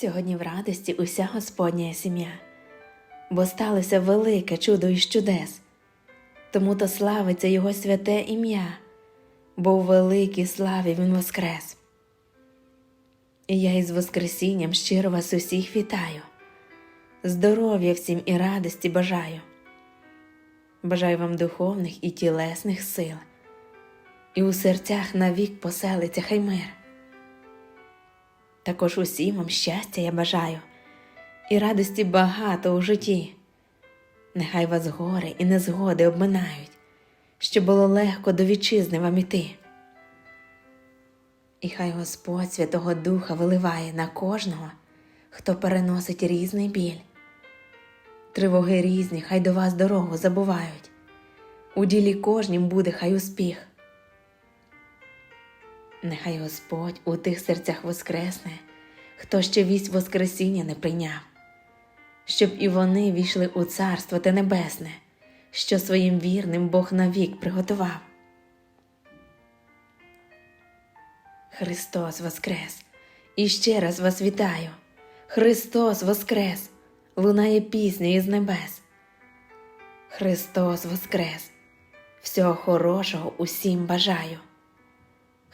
Сьогодні в радості уся Господня сім'я, бо сталося велике чудо із чудес, тому то славиться Його святе ім'я, бо у великій славі Він воскрес. І я із Воскресінням щиро вас усіх вітаю, здоров'я всім і радості бажаю. Бажаю вам духовних і тілесних сил, і у серцях навік поселиться хай мир. Також усім вам щастя я бажаю, і радості багато у житті. Нехай вас гори і незгоди обминають, щоб було легко до вітчизни вам іти. І хай Господь Святого Духа виливає на кожного, хто переносить різний біль. Тривоги різні, хай до вас дорогу забувають. У ділі кожнім буде хай успіх. Нехай Господь у тих серцях воскресне, хто ще вість Воскресіння не прийняв, щоб і вони війшли у Царство те Небесне, що своїм вірним Бог навік приготував. Христос Воскрес! І ще раз вас вітаю. Христос Воскрес! Лунає пісня із небес. Христос Воскрес! Всього хорошого усім бажаю.